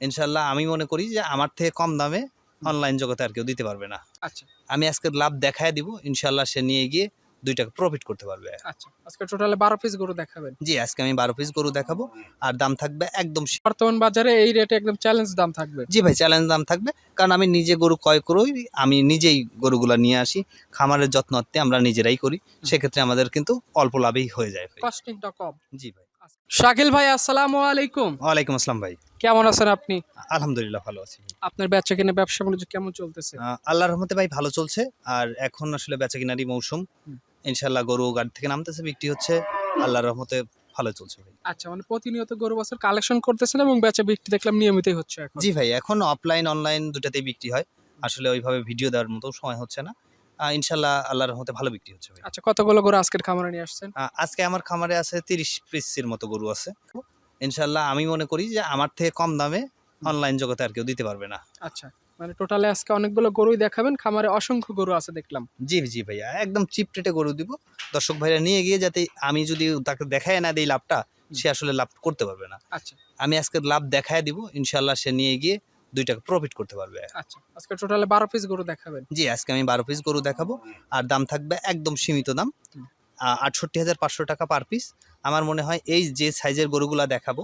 ইনশাল্লাহ আমি মনে করি যে আমার থেকে কম দামে অনলাইন জগতে আর কেউ দিতে পারবে না। আচ্ছা। আমি আজকে লাভ দেখায় দিব ইনশাল্লাহ সে নিয়ে গিয়ে দুই টাকা প্রফিট করতে পারবে। আচ্ছা আজকে টোটালে বারো পিস গরু দেখাবেন। জি আজকে আমি বারো পিস গরু দেখাবো আর দাম থাকবে একদম বর্তমান বাজারে এই রেটে একদম চ্যালেঞ্জ দাম থাকবে। জি ভাই চ্যালেঞ্জ দাম থাকবে কারণ আমি নিজে গরু ক্রয় করি আমি নিজেই গরুগুলা নিয়ে আসি খামারের যত্নতে আমরা নিজেরাই করি সেক্ষেত্রে আমাদের কিন্তু অল্প লাভেই হয়ে যায় কস্টিংটা কম। জি ভাই। শাকিল ভাই আসসালামু আলাইকুম। ওয়ালাইকুম আসসালাম ভাই। কেমন আছেন আপনি? আলহামদুলিল্লাহ ভালো আছি। আপনার বেচা কিনে ব্যবসা বাণিজ্য কেমন চলতেছে? আল্লাহর রহমতে ভাই ভালো চলছে। আর এখন আসলে বেচা কিনারই মৌসুম। ইনশাল্লাহ গরু গাড়ি থেকে নামতেছে বিক্রি হচ্ছে। আল্লাহর রহমতে ভালো চলছে ভাই। আচ্ছা মানে প্রতিনিয়ত গরু বছর কালেকশন করতেছেন এবং বেচা বিক্রি দেখলাম নিয়মিতই হচ্ছে এখন। জি ভাই এখন অফলাইন অনলাইন দুটাতেই বিক্রি হয়। আসলে ওইভাবে ভিডিও দেওয়ার মতো সময় হচ্ছে না। ইনশাল্লাহ আল্লাহর রহমতে ভালো বিক্রি হচ্ছে ভাই। আচ্ছা কতগুলো গরু আজকের খামারে নিয়ে আসছেন? আজকে আমার খামারে আছে তিরিশ পিসের মতো গরু আছে। ইনশাল্লাহ আমি মনে করি যে আমার থেকে কম দামে অনলাইন জগতে আর কেউ দিতে পারবে না। আচ্ছা মানে টোটালে আজকে অনেকগুলো গরুই দেখাবেন খামারে অসংখ্য গরু আছে দেখলাম। জি জি ভাইয়া একদম চিপ রেটে গরু দিব। দর্শক ভাইরা নিয়ে গিয়ে যাতে আমি যদি তাকে দেখায় না দিই লাভটা সে আসলে লাভ করতে পারবে না। আচ্ছা। আমি আজকে লাভ দেখায় দিব ইনশাল্লাহ সে নিয়ে গিয়ে দুই টাকা প্রফিট করতে পারবে। আচ্ছা আজকে টোটালে বারো পিস গরু দেখাবেন। জি আজকে আমি বারো পিস গরু দেখাবো আর দাম থাকবে একদম সীমিত দাম। আটষট্টি হাজার পাঁচশো টাকা পার পিস আমার মনে হয় এই যে সাইজের গরুগুলা দেখাবো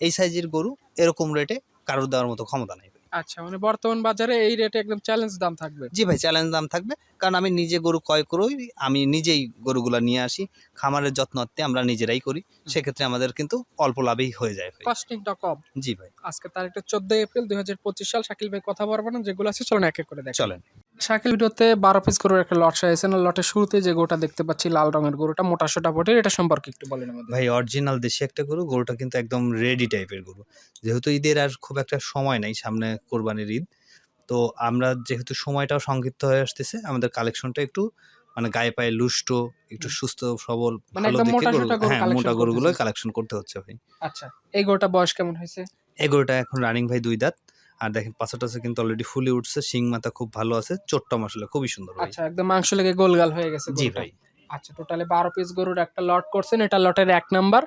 এই সাইজের গরু এরকম রেটে কারোর দেওয়ার মতো ক্ষমতা নেই আচ্ছা মানে বর্তমান বাজারে এই রেটে একদম চ্যালেঞ্জ দাম থাকবে? জি ভাই চ্যালেঞ্জ দাম থাকবে। কারণ আমি নিজে গরু ক্রয় করি আমি নিজেই গরুগুলা নিয়ে আসি। খামারের যত্নতে আমরা নিজেরাই করি। সেক্ষেত্রে আমাদের কিন্তু অল্প লাভেই হয়ে যায় কস্টিংটা কম। জি ভাই। আজকে তারিখটা চোদ্দই এপ্রিল দুই হাজার পঁচিশ সাল। শাকিল ভাই কথা বলবেন যেগুলো আছে চলুন এক এক করে দেখ চলেন। শাকিল ভিডিওতে বারো পিস গরুর একটা লট সাজাইছেন আর লটের শুরুতে যে গরুটা দেখতে পাচ্ছি লাল রঙের গরুটা মোটা সোটা বটের এটা সম্পর্কে একটু বলেন আমাদের। ভাই অরিজিনাল দেশি একটা গরু গরুটা কিন্তু একদম রেডি টাইপের গরু। যেহেতু ঈদের আর খুব একটা সময় নাই সামনে কোরবানির ঈদ তো আমরা যেহেতু সময়টাও সংক্ষিপ্ত হয়ে আসতেছে আমাদের কালেকশনটা একটু মানে গায়ে পায়ে লুষ্ট একটু সুস্থ সবল মানে ভালো দেখে মোটা হ্যাঁ মোটা গরুগুলো কালেকশন করতে হচ্ছে ভাই। আচ্ছা এই গরুটা বয়স কেমন হয়েছে? এই গরুটা এখন রানিং ভাই দুই দাঁত। আর দেখেন পাঁচাটাছে কিন্তু অলরেডি ফুলে উঠছে শিং মাথা খুব ভালো আছে চোটটা মশলা খুবই সুন্দর আচ্ছা একদম মাংস লেগে গোলগাল হয়ে গেছে জি ভাই। আচ্ছা টোটালে বারো পিস গরুর একটা লট করছেন এটা লটের এক নাম্বার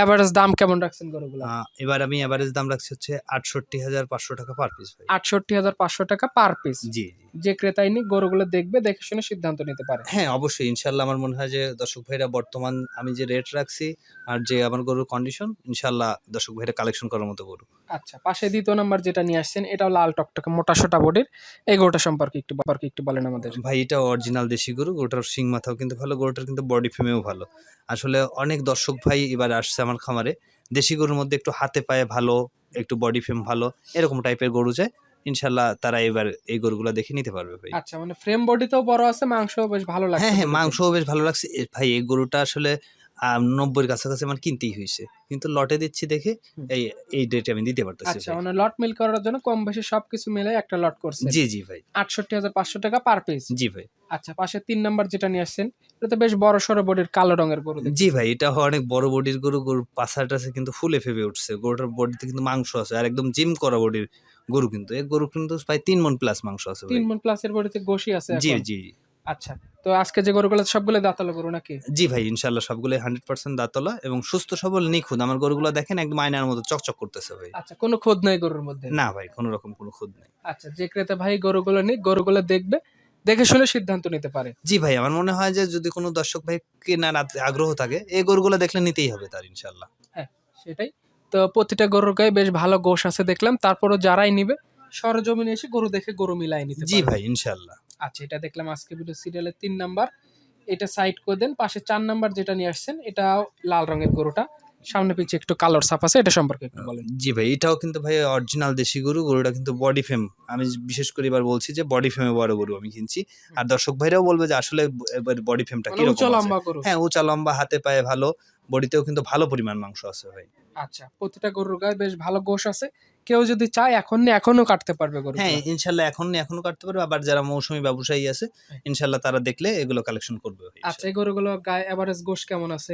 এভারেজ দাম কেমন রাখছেন গরুগুলো? এবার আমি এভারেজ দাম রাখছি হচ্ছে আটষট্টি হাজার পাঁচশো টাকা পার পিস ভাই। আটষট্টি হাজার পাঁচশো টাকা পার পিস জি যে ক্রেতাই নিক গরুগুলো দেখবে দেখে শুনে সিদ্ধান্ত নিতে পারে। হ্যাঁ অবশ্যই। ইনশাল্লাহ আমার মনে হয় যে দর্শক ভাইরা বর্তমান আমি যে রেট রাখছি আর যে আমার গরুর কন্ডিশন ইনশাল্লাহ দর্শক ভাইরা কালেকশন করার মতো গরু। আচ্ছা পাশে দ্বিতীয় নাম্বার যেটা নিয়ে আসছেন এটাও লাল টকটকে মোটা সোটা বডির এই গরুটা সম্পর্কে একটু সম্পর্কে একটু বলেন আমাদের। ভাই এটা অরিজিনাল দেশি গরু। গরুটার শিং মাথাও কিন্তু ভালো গরুটার কিন্তু বডি ফেমেও ভালো। আসলে অনেক দর্শক ভাই এবার আসছে আমার খামারে। দেশি গরুর মধ্যে একটু হাতে পায়ে ভালো একটু বডি ফ্রেম ভালো এরকম টাইপের গরু চাই ইনশাল্লাহ তারা এবার এই গরুগুলো দেখে নিতে পারবে ভাই। আচ্ছা মানে ফ্রেম বডিতেও বড় আছে মাংসও বেশ ভালো লাগছে হ্যাঁ হ্যাঁ মাংসও বেশ ভালো লাগছে। ভাই এই গরুটা আসলে নব্বইয়ের কাছাকাছি আমার কিনতেই হয়েছে। কিন্তু লটে দিচ্ছি দেখে। এই এই ডেটে আমি দিতে পারতেছি আচ্ছা মানে লট মিল করার জন্য কম বেশি সবকিছু মিলে একটা লট করছে জি জি ভাই। আটষট্টি হাজার পাঁচশো টাকা পার পিস জি ভাই। আচ্ছা পাশে তিন নাম্বার যেটা নিয়ে আসছেন এটা তো বেশ বড় সড়ো বডির কালো রঙের গরু জি ভাই এটা অনেক বড় বডির গরু গরুর পাছাটা আছে কিন্তু ফুলে ফেপে উঠছে। গরুটার বডিতে কিন্তু মাংস আছে আর একদম জিম করা বডির গরু কিন্তু। এই গরু কিন্তু প্রায় তিন মন প্লাস মাংস আছে তিন মন প্লাসের বডিতে গোশি আছে জি। জি। আচ্ছা তো আজকে যে গরুগুলো সবগুলো দাঁতালো গরু নাকি? জি ভাই ইনশাল্লাহ সবগুলো হান্ড্রেড পার্সেন্ট দাঁতলা এবং সুস্থ সবল নিখুঁত। আমার গরুগুলো দেখেন একদম আয়নার মতো চকচক করতেছে ভাই। আচ্ছা কোনো খোদ নাই গরুর মধ্যে? না ভাই কোনো রকম কোনো খুদ নেই। আচ্ছা যে ক্রেতা ভাই গরুগুলো নিক গরুগুলো দেখবে দেখে শুনে সিদ্ধান্ত নিতে পারে। জি ভাই আমার মনে হয় যে যদি কোনো দর্শক ভাই কেনার আগ্রহ থাকে এই গরুগুলো দেখলে নিতেই হবে তার ইনশাল্লাহ সেটাই। তো প্রতিটা গরুর গায়ে বেশ ভালো গোশ আছে দেখলাম। তারপরও যারাই নিবে সরজমিনে এসে গরু দেখে গরু মিলাই নিতে জি ভাই ইনশাল্লাহ আচ্ছা এটা দেখলাম আজকে ভিডিও সিরিয়ালের তিন নাম্বার। এটা সাইড করে দেন পাশে চার নাম্বার যেটা নিয়ে আসছেন এটা লাল রঙের গরুটা। সামনে পিছে একটু কালোর ছাপ আছে এটা সম্পর্কে একটু বলেন। জি ভাই এটাও কিন্তু ভাই অরিজিনাল দেশি গরু গরুটা কিন্তু বডি ফেম আমি বিশেষ করে এবার বলছি যে বডি ফেমে বড় গরু আমি কিনছি। আর দর্শক ভাইরাও বলবে যে আসলে এবার বডি ফেমটা মানে কীরকম উঁচু। লম্বা গরু। হ্যাঁ উঁচা লম্বা হাতে পায়ে ভালো। বডিতেও কিন্তু ভালো পরিমাণ মাংস আছে ভাই। আচ্ছা প্রতিটা গরুর গায়ে বেশ ভালো গোশ আছে। কেউ যদি চায় এখন এখনও কাটতে পারবে গরু হ্যাঁ ইনশাল্লাহ এখন এখনও কাটতে পারবে। আবার যারা মৌসুমী ব্যবসায়ী আছে হ্যাঁ। ইনশাল্লাহ তারা দেখলে এগুলো কালেকশন করবে। আচ্ছা এই গরুগুলো গায়ে এভারেজ গোশ কেমন আছে?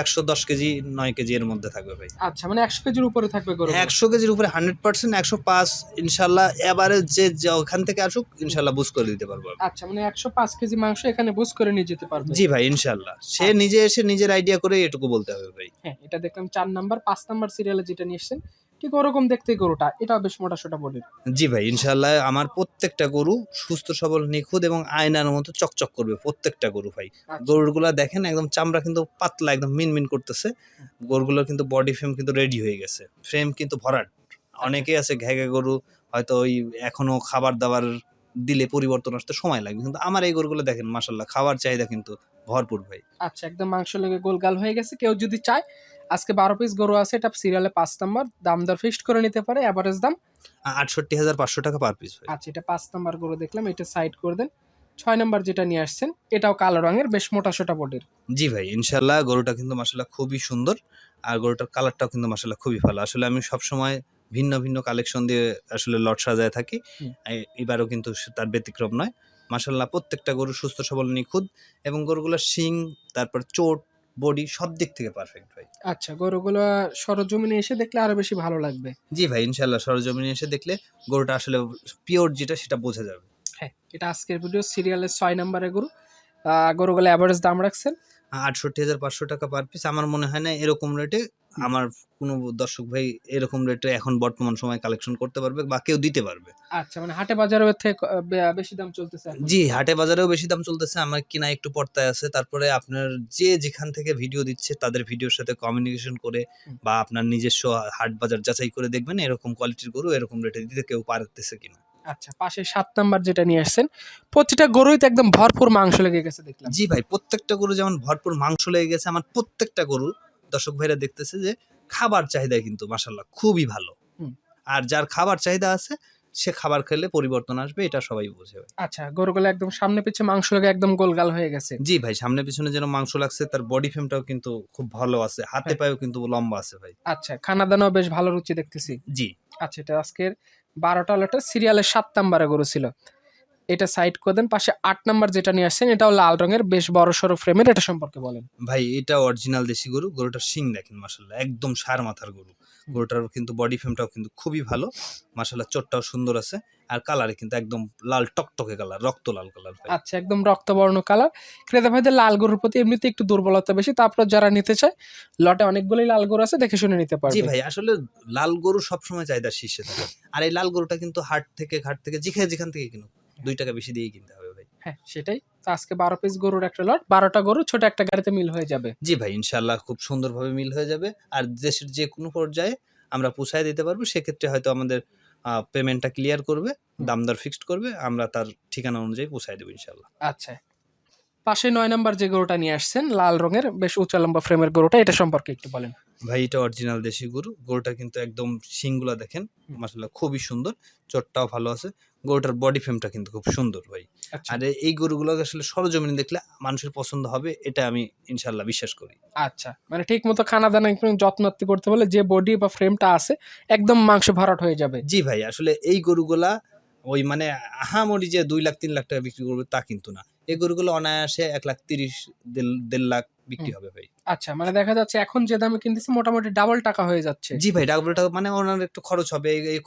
একশো দশ কেজি নয় কেজি এর মধ্যে থাকবে ভাই। আচ্ছা মানে একশো কেজির উপরে থাকবে গরু একশো কেজির উপরে হান্ড্রেড পার্সেন্ট একশো পাঁচ ইনশাল্লাহ এবারে যে যে ওখান থেকে আসুক ইনশাল্লাহ বুঝ করে দিতে পারব আচ্ছা মানে একশো পাঁচ কেজি মাংস এখানে বুঝ করে নিয়ে যেতে পারবে? জি ভাই ইনশাল্লাহ। সে নিজে এসে নিজের আইডিয়া করে এটুকু বলতে হবে ভাই। হ্যাঁ এটা দেখলাম চার নাম্বার পাঁচ নাম্বার সিরিয়ালে যেটা নিয়ে এসছেন ঠিক ওরকম দেখতে গরুটা এটাও বেশ মোটা সোটা বডির। জি ভাই ইনশাল্লাহ আমার প্রত্যেকটা গরু সুস্থ সবল নিখুঁত এবং আয়নার মতো চকচক করবে প্রত্যেকটা গরু ভাই। আচ্ছা। গরুগুলা দেখেন একদম চামড়া কিন্তু পাতলা একদম মিনমিন করতেছে। গরুগুলোর কিন্তু বডি ফ্রেম কিন্তু রেডি হয়ে গেছে। ফ্রেম কিন্তু ভরাট। অনেকেই আছে ঘেঘে গরু হয়তো ওই এখনও খাবার দাবার দিলে পরিবর্তন আসতে সময় লাগবে। কিন্তু আমার এই গরুগুলো দেখেন মাসাল্লাহ খাবার চাহিদা কিন্তু ভরপুর ভাই। আচ্ছা একদম মাংস লেগে গোলগাল হয়ে গেছে। কেউ যদি চায় আজকে বারো পিস গরু আছে এটা সিরিয়ালে পাঁচ নাম্বার দাম দর ফিক্সড করে নিতে পারে অ্যাভারেজ দাম। আটষট্টি হাজার পাঁচশো টাকা পার পিস আচ্ছা এটা পাঁচ নাম্বার গরু দেখলাম এটা সাইড করে দেন। ছয় নাম্বার যেটা নিয়ে আসছেন এটাও কালো রঙের বেশ মোটা সোটা বডির জি ভাই ইনশাল্লাহ গরুটা কিন্তু মাসাল্লাহ খুবই সুন্দর আর গরুটার কালারটাও কিন্তু মাসাল্লাহ খুবই ভালো। আসলে আমি সবসময় ভিন্ন ভিন্ন কালেকশন দিয়ে আসলে লট সাজায় থাকি এবারও কিন্তু তার ব্যতিক্রম নয়। মাসাল্লাহ প্রত্যেকটা গরু সুস্থ সবল নিখুঁত এবং গরুগুলোর শিং তারপর চোট বডি সব দিক থেকে পারফেক্ট ভাই। আচ্ছা গরুগুলো সরজমিনে এসে দেখলে আরও বেশি ভালো লাগবে। জি ভাই ইনশাল্লাহ সরজমিনে এসে দেখলে গরুটা আসলে পিওর যেটা সেটা বোঝা যাবে। হ্যাঁ এটা আজকের ভিডিও সিরিয়ালের ছয় নাম্বারের গরু। গরুগুলো অ্যাভারেজ দাম রাখছেন। আটষট্টি হাজার পাঁচশো টাকা পার পিস আমার মনে হয় না এরকম রেটে আমার কোনো দর্শক ভাই এরকম রেটে এখন বর্তমান সময় কালেকশন করতে পারবে বা কেউ দিতে পারবে। আচ্ছা মানে হাটে বাজারের থেকে বেশি দাম চলতেছে জি হাটে বাজারেও বেশি দাম চলতেছে। আমার কিনা একটু পর্তায় আছে। তারপরে আপনার যে যেখান থেকে ভিডিও দিচ্ছে তাদের ভিডিওর সাথে কমিউনিকেশন করে বা আপনার নিজস্ব হাট বাজার যাচাই করে দেখবেন এরকম কোয়ালিটির গরু এরকম রেটে দিতে কেউ পারতেছে কিনা। আচ্ছা পাশে সাত নাম্বার যেটা নিয়ে আসছেন প্রতিটা গরুই তো একদম ভরপুর মাংস লেগে গেছে দেখলাম। জি ভাই প্রত্যেকটা গরু যেমন ভরপুর মাংস লেগে গেছে আমার প্রত্যেকটা গরু দর্শক ভাইরা দেখতেছে যে খাবার চাহিদা কিন্তু মাসাল্লাহ খুবই ভালো। আর যার খাবার চাহিদা আছে সে খাবার খেলে পরিবর্তন আসবে এটা সবাই বোঝে আচ্ছা গরুগুলো একদম সামনে পিছে মাংস লেগে একদম গোলগাল হয়ে গেছে। জি ভাই সামনে পিছনে যেন মাংস লাগছে তার বডি ফ্রেমটাও কিন্তু খুব ভালো আছে হাতে হ্যাঁ। পায়েও কিন্তু লম্বা আছে ভাই। আচ্ছা খানা দানাও বেশ ভালো রুচি দেখতেছি। জি। আচ্ছা এটা আজকের বারোটা লটে সিরিয়ালের সাত নাম্বারে গরু ছিল। এটা সাইড করে দেন পাশে আট নাম্বার যেটা নিয়ে আসছেন এটাও লাল রঙের বেশ বড় সড়ো ফ্রেমের এটা সম্পর্কে বলেন। ভাই এটা অরিজিনাল দেশি গরু গরুটার শিং দেখেন মাসাল্লাহ একদম সার মাথার গরু। গরুটার কিন্তু বডি ফ্রেমটাও কিন্তু খুবই ভালো মাসাল্লাহ চোটটাও সুন্দর আছে আর কালারে কিন্তু একদম লাল টকটকে কালার রক্ত লাল কালার আচ্ছা একদম রক্তবর্ণ কালার ক্রেতা ভাইদের লাল গরুর প্রতি এমনিতে একটু দুর্বলতা বেশি তারপর যারা নিতে চায় লটে অনেকগুলোই লাল গরু আছে দেখে শুনে নিতে জি ভাই আসলে লাল গরু সবসময় চাহিদার শীর্ষে থাকে আর এই লাল গরুটা কিন্তু হাট থেকে ঘাট থেকে যেখানে যেখান থেকে কিনুক দুই টাকা বেশি দিয়ে কিনতে হবে ভাই। হ্যাঁ সেটাই। তো আজকে বারো পিস গরুর একটা লট বারোটা গরু ছোট একটা গাড়িতে মিল হয়ে যাবে। জি ভাই ইনশাল্লাহ খুব সুন্দরভাবে মিল হয়ে যাবে। আর দেশের যে কোনো পর্যায়ে আমরা পোষায় দিতে পারব সেক্ষেত্রে হয়তো আমাদের পেমেন্টটা ক্লিয়ার করবে দামদার ফিক্সড করবে আমরা তার ঠিকানা অনুযায়ী পোষায় দেবো ইনশাল্লাহ আচ্ছা। পাশে নয় নাম্বার যে গরুটা নিয়ে আসছেন লাল রঙের বেশ উঁচা লম্বা ফ্রেমের গরুটা এটা সম্পর্কে একটু বলেন। ভাই এটা অরিজিনাল দেশি গরু। গরুটা কিন্তু একদম শিংগুলা দেখেন। মাসাল্লাহ খুবই সুন্দর। চটটাও ভালো আছে। গরুটার বডি ফ্রেমটা কিন্তু খুব সুন্দর ভাই। আচ্ছা। আর এই গরুগুলোকে আসলে সরজমিনে দেখলে মানুষের পছন্দ হবে এটা আমি ইনশাল্লাহ বিশ্বাস করি। আচ্ছা মানে ঠিক মতো খানা দানা একটু যত্নাত্তি করতে বলে যে বডি বা ফ্রেমটা আছে একদম মাংস ভরাট হয়ে যাবে। জি ভাই আসলে এই গরুগুলা ওই মানে আহামরি যে দুই লাখ তিন লাখ টাকা বিক্রি করবে তা কিন্তু না। এই গরুগুলো অনায়াসে এক লাখ তিরিশ দেড়- লাখ বিক্রি হবে ভাই। আচ্ছা মানে দেখা যাচ্ছে এখন যে দামে কিনতেছি মোটামুটি ডাবল টাকা হয়ে যাচ্ছে। জি ভাই ডাবল টাকা মানে ওনার একটু খরচ হবে। এই- এই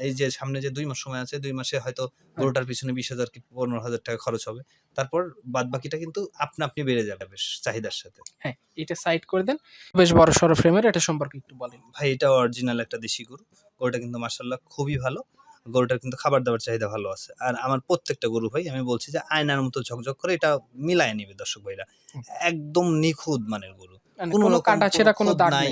এই যে সামনে যে দুই মাস সময় আছে দুই মাসে হয়তো গরুটার পিছনে বিশ হাজার কি পনেরো হাজার টাকা খরচ হবে। তারপর বাদ বাকিটা কিন্তু আপনা আপনি বেড়ে যাবে বেশ চাহিদার সাথে। হ্যাঁ এটা সাইড করে দেন। বেশ বড় সড়ো ফ্রেমের এটা সম্পর্কে একটু বলেন। ভাই এটা অরিজিনাল একটা দেশি গরু। গরুটা কিন্তু মার্শাল্লাহ খুবই ভালো। গরুটার কিন্তু খাবার দাবার চাহিদা ভালো আছে। আর আমার প্রত্যেকটা গরু ভাই আমি বলছি যে আয়নার মতো ঝকঝক করে এটা মিলায় নিবে দর্শক ভাইরা। একদম নিখুঁত মানের গরু। মানে কোনো কাটা ছেঁড়া কোনো দাগ নাই।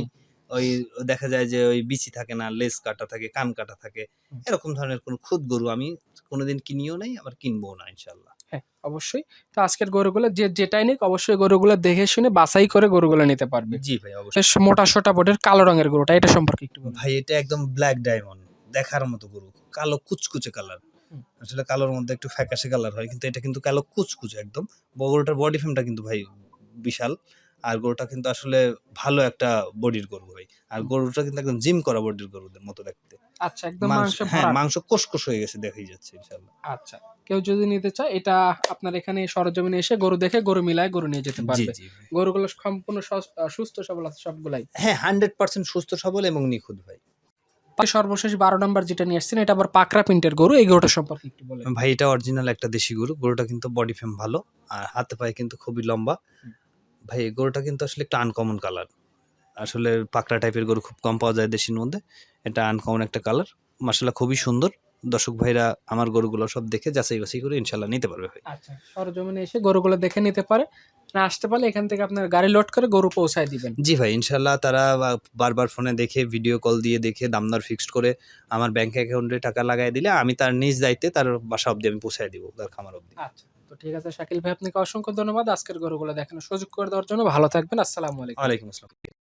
ওই দেখা যায় যে ওই বিচি থাকে না লেজ কাটা থাকে কান কাটা থাকে। এরকম ধরনের কোনো খুদ গরু আমি কোনোদিন কিনিও নাই আবার কিনবো না ইনশাল্লাহ হ্যাঁ অবশ্যই। তো আজকের গরুগুলো যে যেটাই নিক অবশ্যই গরুগুলো দেখে শুনে বাছাই করে গরুগুলো নিতে পারবে। জি ভাই অবশ্যই। মোটা সোটা বোর্ডের কালো রঙের গরুটা এটা সম্পর্কে একটু ভাই এটা একদম ব্ল্যাক ডায়মন্ড দেখার মতো গরু। কালো কুচকুচে কালার আসলে কালোর মধ্যে একটু ফ্যাকাশে কালার হয় কিন্তু এটা কিন্তু কালো কুচকুচে একদম। গরুটার বডি ফ্রেমটা কিন্তু ভাই বিশাল। আর গরুটা কিন্তু আসলে ভালো একটা বডির গরু ভাই। আর গরুটা কিন্তু একদম জিম করা বডির গরুদের মতো দেখতে। আচ্ছা একদম মাংস হ্যাঁ মাংস কোষকোষ হয়ে গেছে দেখাই যাচ্ছে আচ্ছা কেউ যদি নিতে চায় এটা আপনার এখানে সরজমিনে এসে গরু দেখে গরু মিলায় গরু নিয়ে যেতে পারবে। গরুগুলো সম্পূর্ণ সুস্থ সবল আছে সবগুলাই। হ্যাঁ হান্ড্রেড পার্সেন্ট সুস্থ সবল এবং নিখুঁত ভাই। সর্বশেষ বারো নম্বর যেটা নিয়ে আসছেন এটা আবার পাকরা প্রিন্টের গরু এই গরুটা সম্পর্কে একটু বলেন। ভাই এটা অরিজিনাল একটা দেশি গরু গরুটা কিন্তু বডি ফ্রেম ভালো আর হাতে পায়ে কিন্তু খুবই লম্বা। ভাই এই গরুটা কিন্তু আসলে একটা আনকমন কালার আসলে পাকড়া টাইপের গরু খুব কম পাওয়া যায় দেশির মধ্যে এটা আনকমন একটা কালার মাসাল্লাহ খুবই সুন্দর। দর্শক ভাইরা আমার গরুগুলো সব দেখে যাচাই বাছাই করে ইনশাল্লাহ নিতে পারবে ভাই। আচ্ছা সরজমিনে এসে গরুগুলো দেখে নিতে পারে। না আসতে পারলে এখান থেকে আপনার গাড়ি লোড করে গরু পৌঁছায় দিবেন। জি ভাই ইনশাল্লাহ তারা বারবার ফোনে দেখে ভিডিও কল দিয়ে দেখে দামদার ফিক্সড করে আমার ব্যাংক অ্যাকাউন্টে টাকা লাগাই দিলে আমি তার নিজ দায়িত্বে তার বাসা অবধি আমি পৌঁছায় দিব তার খামার অবধি। আচ্ছা তো ঠিক আছে শাকিল ভাই আপনাকে অসংখ্য ধন্যবাদ। আজকের গরুগুলো দেখানোর সুযোগ করে দেওয়ার জন্য ভালো থাকবেন। আসসালামু আলাইকুম। ওয়ালাইকুম আসসালাম।